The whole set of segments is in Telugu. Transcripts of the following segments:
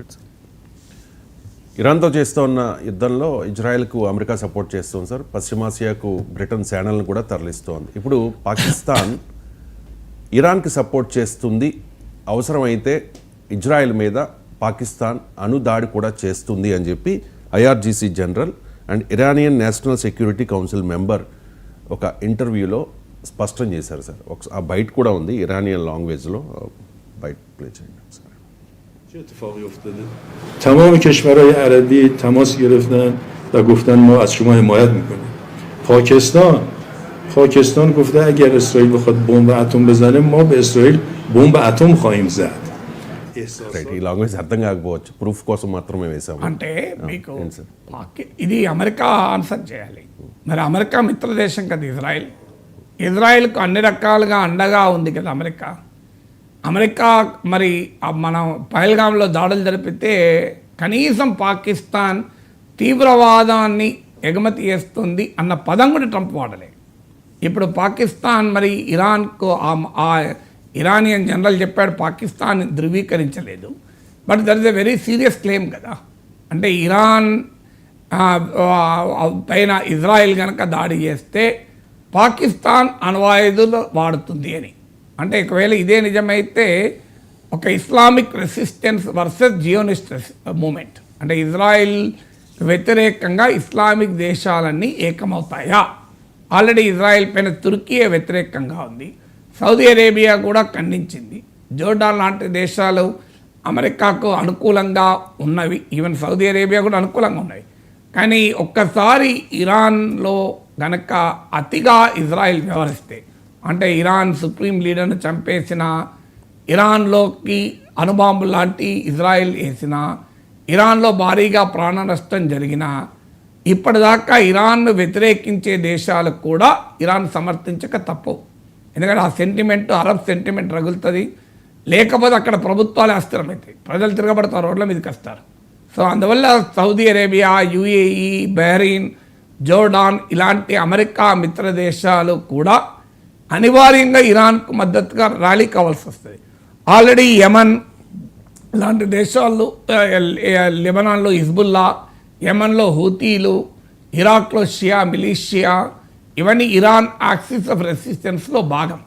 Noted, sir. ఇరాన్తో చేస్తున్న యుద్ధంలో ఇజ్రాయెల్కు అమెరికా సపోర్ట్ చేస్తుంది సార్. పశ్చిమాసియాకు బ్రిటన్ సేనలను కూడా తరలిస్తోంది. ఇప్పుడు పాకిస్తాన్ ఇరాన్కి సపోర్ట్ చేస్తుంది. అవసరమైతే ఇజ్రాయెల్ మీద పాకిస్తాన్ అణుదాడి కూడా చేస్తుంది అని చెప్పి IRGC general and Iranian national security council member ఒక ఇంటర్వ్యూలో స్పష్టం చేశారు సార్. ఒక ఆ బయట కూడా ఉంది. ఇరానియన్ లాంగ్వేజ్లో బయట ప్లే చేయండి సార్. چه اتفاقی افتاده؟ تمام کشورهای عربی تماس گرفتن و گفتن ما از شما حمایت میکنیم پاکستان پاکستان گفته اگر اسرائیل بخواد بمب اتم بزنه ما به اسرائیل بمب اتم خواهیم زد احساسات- రైట్ ఈ లాంగ్వేజ్ అర్థం కాకపోవచ్చు ప్రూఫ్ కోసం మాత్రమే వేసాము అంటే మీకు ఏంటి సార్? పాకి ఇది అమెరికా ఆన్సర్ చేయాలి మరి అమెరికా మిత్ర దేశం కదా ఇజ్రాయెల్ ఇజ్రాయెల్కు అన్ని రకాలుగా అండగా ఉంది కదా అమెరికా అమెరికా మరి మనం పహల్గాంలో దాడులు జరిపితే కనీసం పాకిస్తాన్ తీవ్రవాదాన్ని ఎగుమతి చేస్తుంది అన్న పదం కూడా ట్రంప్ వాడలే. ఇప్పుడు పాకిస్తాన్ మరి ఇరాన్కు ఆ- ఆ ఇరానియన్ జనరల్ చెప్పాడు Pakistan ధృవీకరించలేదు. But there is a very serious claim కదా. అంటే ఇరాన్ పైన ఇజ్రాయెల్ కనుక దాడి చేస్తే పాకిస్తాన్ అణ్వాయుధులు వాడుతుంది అని. అంటే ఒకవేళ ఇదే నిజమైతే ఒక Islamic resistance versus Zionist movement. అంటే ఇజ్రాయిల్ వ్యతిరేకంగా ఇస్లామిక్ దేశాలన్నీ ఏకమవుతాయా? ఆల్రెడీ ఇజ్రాయెల్ పైన తుర్కీయే వ్యతిరేకంగా ఉంది. సౌదీ అరేబియా కూడా ఖండించింది. జోర్డాన్ లాంటి దేశాలు అమెరికాకు అనుకూలంగా ఉన్నవి. ఈవెన్ సౌదీ అరేబియా కూడా అనుకూలంగా ఉన్నాయి. కానీ ఒక్కసారి ఇరాన్లో గనక అతిగా ఇజ్రాయెల్ వ్యవహరిస్తే అంటే ఇరాన్ సుప్రీం లీడర్ను చంపేసిన ఇరాన్లోకి అణుబాంబు లాంటి ఇజ్రాయెల్ వేసిన ఇరాన్లో భారీగా ప్రాణ నష్టం జరిగిన ఇప్పటిదాకా ఇరాన్ను వ్యతిరేకించే దేశాలకు కూడా ఇరాన్ సమర్థించక తప్పవు. ఎందుకంటే ఆ సెంటిమెంట్ అరబ్ సెంటిమెంట్ రగులుతుంది. లేకపోతే అక్కడ ప్రభుత్వాలే అస్థిరమవుతాయి ప్రజలు తిరగబడతారు రోడ్ల మీదకి వస్తారు. సో అందువల్ల Saudi Arabia UAE Bahrain Jordan ఇలాంటి అమెరికా మిత్ర దేశాలు కూడా అనివార్యంగా ఇరాన్కు మద్దతుగా ర్యాలీ కావాల్సి వస్తుంది. ఆల్రెడీ యమన్ లాంటి దేశాల్లో లెబనాన్లో హిజ్బుల్లా యమన్లో హూతీలు ఇరాక్లో షియా మిలీషియా ఇవన్నీ ఇరాన్ యాక్సిస్ ఆఫ్ రెసిస్టెన్స్లో భాగం.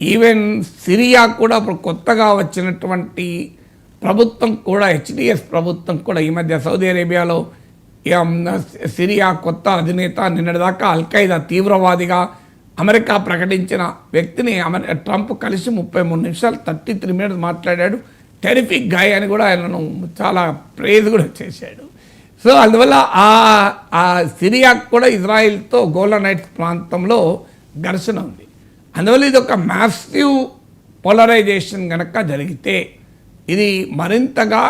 ఈవెన్ సిరియా కూడా ఇప్పుడు కొత్తగా వచ్చినటువంటి ప్రభుత్వం కూడా హెచ్డిఎస్ ప్రభుత్వం కూడా ఈ మధ్య సౌదీ అరేబియాలో సిరియా కొత్త అధినేత నిన్నటిదాకా అల్ఖైదా తీవ్రవాదిగా అమెరికా ప్రకటించిన వ్యక్తిని అమెరికా ట్రంప్ కలిసి ముప్పై మూడు నిమిషాలు థర్టీ త్రీ మినిట్స్ మాట్లాడాడు. టెరిఫిక్ గాయ అని కూడా ఆయనను చాలా ప్రేజ్ కూడా చేశాడు. సో అందువల్ల ఆ ఆ సిరియాకు కూడా ఇజ్రాయిల్తో గోలనైట్స్ ప్రాంతంలో ఘర్షణ ఉంది. అందువల్ల ఇది ఒక మ్యాసివ్ పోలరైజేషన్ కనుక జరిగితే ఇది మరింతగా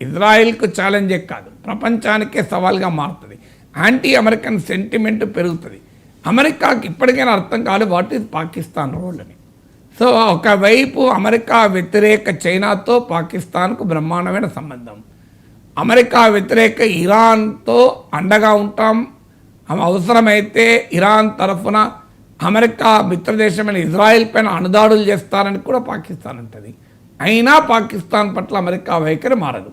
ఇజ్రాయిల్కు ఛాలెంజే కాదు. ప్రపంచానికే సవాల్గా మారుతుంది. యాంటీ అమెరికన్ సెంటిమెంట్ పెరుగుతుంది. అమెరికాకి ఇప్పటికైనా అర్థం కాదు వాట్ ఈజ్ పాకిస్తాన్ రోల్ అని. సో ఒకవైపు అమెరికా వ్యతిరేక చైనాతో పాకిస్తాన్కు బ్రహ్మాండమైన సంబంధం. అమెరికా వ్యతిరేక ఇరాన్తో అండగా ఉంటాం. అవసరమైతే ఇరాన్ తరఫున అమెరికా మిత్రదేశమైన ఇజ్రాయెల్ పైన అణుదాడులు చేస్తారని కూడా పాకిస్తాన్ అంటది. అయినా పాకిస్తాన్ పట్ల అమెరికా వైఖరి మారదు.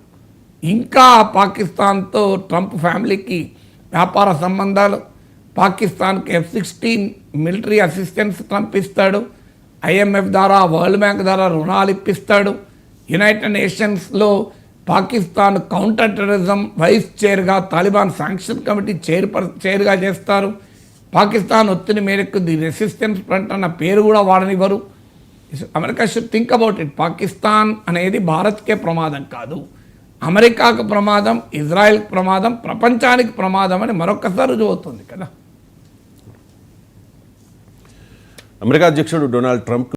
ఇంకా పాకిస్తాన్తో ట్రంప్ ఫ్యామిలీకి వ్యాపార సంబంధాలు పాకిస్తాన్కి F sixteen military assistance Trump ఇస్తాడు ఐఎంఎఫ్ ద్వారా వరల్డ్ బ్యాంక్ ద్వారా రుణాలు ఇప్పిస్తాడు. యునైటెడ్ నేషన్స్లో పాకిస్తాన్ కౌంటర్ టెర్రరిజం వైస్ చైర్గా తాలిబాన్ శాంక్షన్ కమిటీ చైర్ చైర్గా చేస్తారు. పాకిస్తాన్ ఒత్తిడి మేరకు ది రెసిస్టెన్స్ ఫ్రంట్ అన్న పేరు కూడా వాడనివ్వరు. America should think about it Pakistan అనేది భారత్కే ప్రమాదం కాదు. అమెరికాకు ప్రమాదం ఇజ్రాయెల్కి ప్రమాదం ప్రపంచానికి ప్రమాదం అని మరొకసారి రుజువు అవుతుంది కదా. అమెరికా అధ్యక్షుడు డొనాల్డ్ ట్రంప్